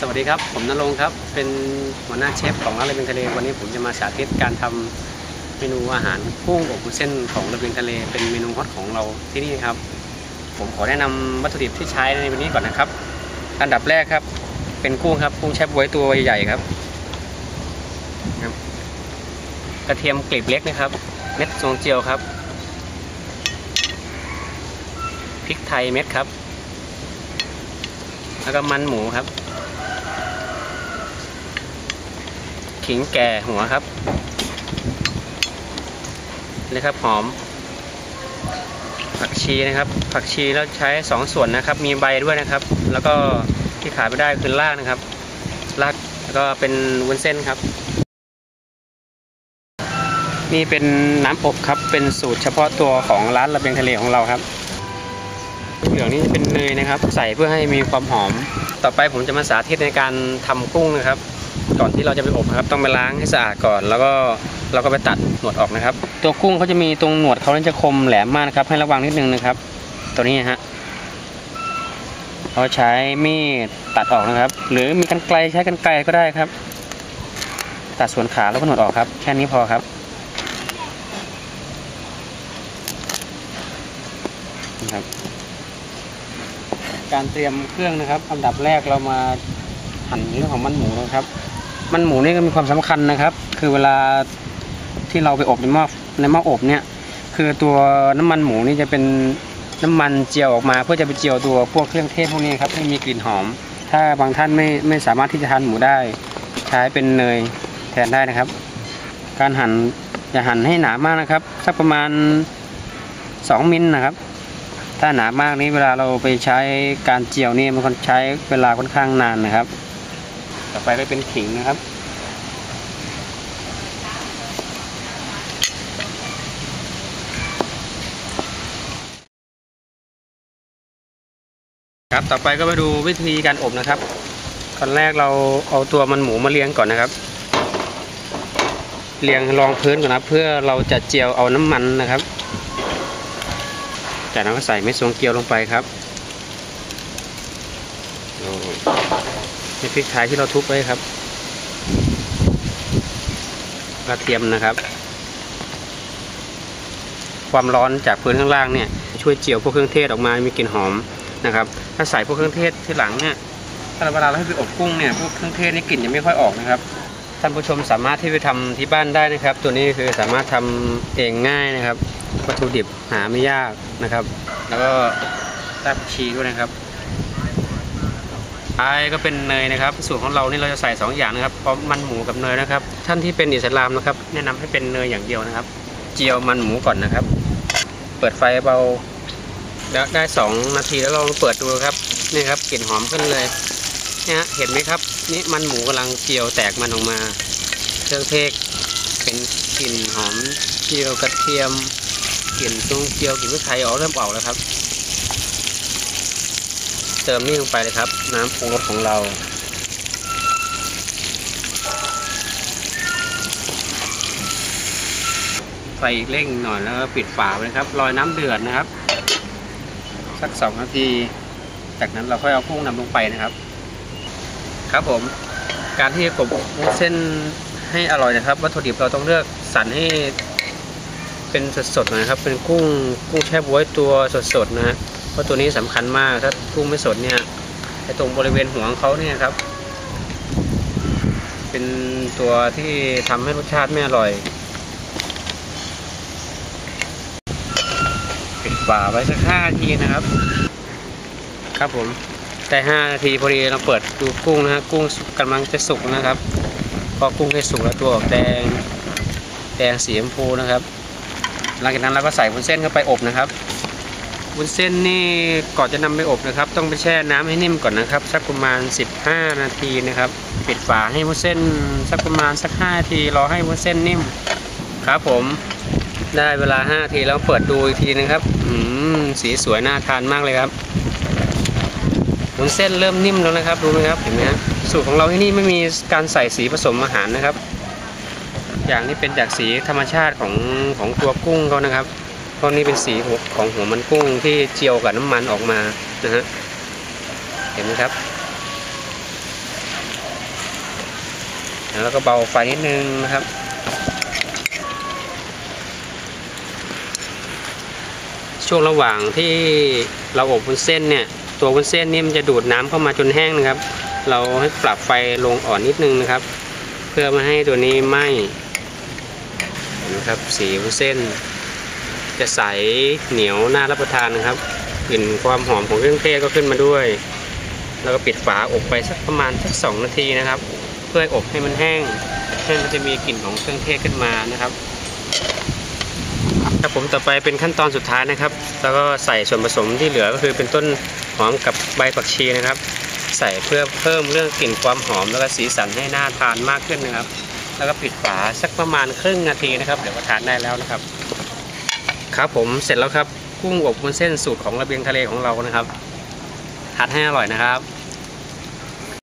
สวัสดีครับ ผมนรงครับ เป็นหัวหน้าเชฟของร้านระเบียงทะเล วันนี้ผมจะมาสาธิตการทำเมนูอาหารกุ้งอบวุ้นเส้นของระเบียงทะเล เป็นเมนูฮอตของเราที่นี่ครับ ผมขอแนะนำวัตถุดิบที่ใช้ในวันนี้ก่อนนะครับ อันดับแรกครับ เป็นกุ้งครับ กุ้งแช่บ๊วยตัวใหญ่ครับ กระเทียมกลีบเล็กนะครับ เม็ดทรงเจียวครับ พริกไทยเม็ดครับ แล้วก็มันหมูครับ ขิงแก่หัวครับนี่ครับหอม ผักชีนะครับ ผักชีแล้วใช้สองส่วนนะครับ มีใบด้วยนะครับ แล้วก็ที่ขายไม่ได้คือรากนะครับรากแล้วก็เป็นวุ้นเส้นครับ นี่เป็นน้ำอบครับ เป็นสูตรเฉพาะตัวของร้านระเบียงทะเลของเราครับเหลืองนี่เป็นเนยนะครับ ใส่เพื่อให้มีความหอม ต่อไปผมจะมาสาธิตในการทำกุ้งนะครับ ก่อนที่เราจะไปอบครับ ต้องไปล้างให้สะอาดก่อน แล้วก็เราก็ไปตัดหนวดออกนะครับ ตัวกุ้งเขาจะมีตรงหนวดเขาเนี่ยจะคมแหลมมากนะครับ ให้ระวังนิดนึงนะครับ ตัวนี้ฮะเราใช้มีดตัดออกนะครับ หรือมีกันไกลใช้กันไกลก็ได้ครับ ตัดส่วนขาแล้วก็หนวดออกครับ แค่นี้พอครับครับการเตรียมเครื่องนะครับอันดับแรกเรามาหั่นเรื่องของมันหมูนะครับ มันหมูนี่ก็มีความสำคัญนะครับ คือเวลาที่เราไปอบในหม้อในหม้ออบเนี่ย คือตัวน้ำมันหมูนี่จะเป็นน้ำมันเจียวออกมา เพื่อจะไปเจียวตัวพวกเครื่องเทศพวกนี้ครับให้มีกลิ่นหอม ถ้าบางท่านไม่ไม่สามารถที่จะทานหมูได้ ใช้เป็นเนยแทนได้นะครับ การหั่นอย่าหั่นให้หนามากนะครับสักประมาณ 2มิลนะครับ ถ้าหนามากนี้เวลาเราไปใช้การเจียวนี่มันใช้เวลาค่อนข้างนานนะครับ ต่อไปก็เป็นขิงนะครับ ครับต่อไปก็มาดูวิธีการอบนะครับขั้นแรกเราเอาตัวมันหมูมาเรียงก่อนนะครับเรียงรองพื้นก่อนนะเพื่อเราจะเจียวเอาน้ำมันนะครับ จากนั้นก็ใส่เม็ดสวงเกียวลงไปครับ นี่พริกไทยที่เราทุบไว้ครับกระเทียมนะครับ ความร้อนจากพื้นข้างล่างเนี่ยช่วยเจียวพวกเครื่องเทศออกมา มีกลิ่นหอมนะครับ ถ้าใส่พวกเครื่องเทศที่หลังเนี่ยถ้าเวลาเราให้ไปอบกุ้งเนี่ยพวกเครื่องเทศนี่กลิ่นจะไม่ค่อยออกนะครับท่านผู้ชมสามารถที่ไปทำที่บ้านได้นะครับ ตัวนี้คือสามารถทำเองง่ายนะครับ วัตถุดิบหาไม่ยากนะครับ แล้วก็รากผักชีด้วยนะครับ ท้ายก็เป็นเนยนะครับสูตรของเรานี่เราจะใส่ 2 อย่างนะครับพร้อมมันหมูกับเนยนะครับ ท่านที่เป็นอิสลามนะครับ แนะนำให้เป็นเนยอย่างเดียวนะครับ เจียวมันหมูก่อนนะครับ เปิดไฟเบาแล้วได้ 2 นาทีแล้วลองเปิดดูครับนี่ครับกลิ่นหอมขึ้นเลยเนี่ยฮะเห็นไหมครับนี่มันหมูกำลังเจียวแตกมันออกมาเครื่องเทศเป็นกลิ่นหอมเจียวกระเทียมกลิ่นตุ้งเจียวกลิ่นพริกไทยออกเริ่มออกแล้วครับ เติมนี่ลงไปเลยครับ น้ำปรุงรสของเราไฟอีกเร่งหน่อยแล้วก็ปิดฝาไว้นะครับ รอยน้ำเดือดนะครับ สักสองนาที จากนั้นเราค่อยเอากุ้งนำลงไปนะครับ ครับผม การที่จะกบวุ้นเส้นให้อร่อยนะครับ วัตถุดิบเราต้องเลือกสรรให้เป็นสดๆหนะครับ เป็นกุ้งกุ้งแช่บ๊วยตัวสดๆนะฮะ เพราะตัวนี้สำคัญมากถ้ากุ้งไม่สดเนี่ยไอ้ตรงบริเวณหัวของเขาเนี่ยครับ เป็นตัวที่ทำให้รสชาติไม่อร่อยปิดฝาไว้สักห้านาทีนะครับ ครับผมได้ห้านาทีพอดีเราเปิดดูกุ้งนะฮะกุ้งกำลังจะสุกนะครับ พอกุ้งได้สุกแล้วตัวออกแดงแดงสีชมพูนะครับ หลังจากนั้นเราก็ใส่วุ้นเส้นเข้าไปอบนะครับ วุ้นเส้นนี่ก่อนจะนำไปอบนะครับ ต้องไปแช่น้ำให้นิ่มก่อนนะครับ สักประมาณ 15 นาทีนะครับ ปิดฝาให้วุ้นเส้น สักประมาณสัก5นาทีรอให้วุ้นเส้นนิ่มครับผมได้เวลา5นาทีแล้วเปิดดูอีกทีนะครับอืมสีสวยน่าทานมากเลยครับวุ้นเส้นเริ่มนิ่มแล้วนะครับดูไหมครับเห็นไหมฮะสูตรของเราที่นี่ไม่มีการใส่สีผสมอาหารนะครับ อย่างนี้เป็นจากสีธรรมชาติของของตัวกุ้งเขานะครับ ราะนี่เป็นสีของหัวมันกุ้งที่เจียวกับน้ำมันออกมานะฮะเห็นไหมครับ แล้วก็เบาไฟนิดนึงนะครับช่วงระหว่างที่เราอบวุ้นเส้นเนี่ย ตัววุ้นเส้นนี่มันจะดูดน้ำเข้ามาจนแห้งนะครับ เราให้ปรับไฟลงอ่อนนิดนึงนะครับ เพื่อไม่ให้ตัวนี้ไหม้เห็นะครับสีวุ้นเส้น จะใสเหนียวน่ารับประทานนะครับกลิ่นความหอมของเครื่องเทศก็ขึ้นมาด้วย แล้วก็ปิดฝาอบไปสักประมาณสักสองนาทีนะครับ เพื่ออบให้มันแห้งให้มันจะมีกลิ่นของเครื่องเทศขึ้นมานะครับครับผมต่อไปเป็นขั้นตอนสุดท้ายนะครับ แล้วก็ใส่ส่วนผสมที่เหลือก็คือเป็นต้นหอมกับใบผักชีนะครับ ใส่เพื่อเพิ่มเรื่องกลิ่นความหอมแล้วก็สีสันให้หน่าทานมากขึ้นนะครับ แล้วก็ปิดฝาสักประมาณครึ่งนาทีนะครับ เดี๋ยวก็ทานได้แล้วนะครับ ครับผมเสร็จแล้วครับกุ้งอบวุ้นเส้นสูตรของระเบียงทะเลของเรานะครับทานให้อร่อยนะครับ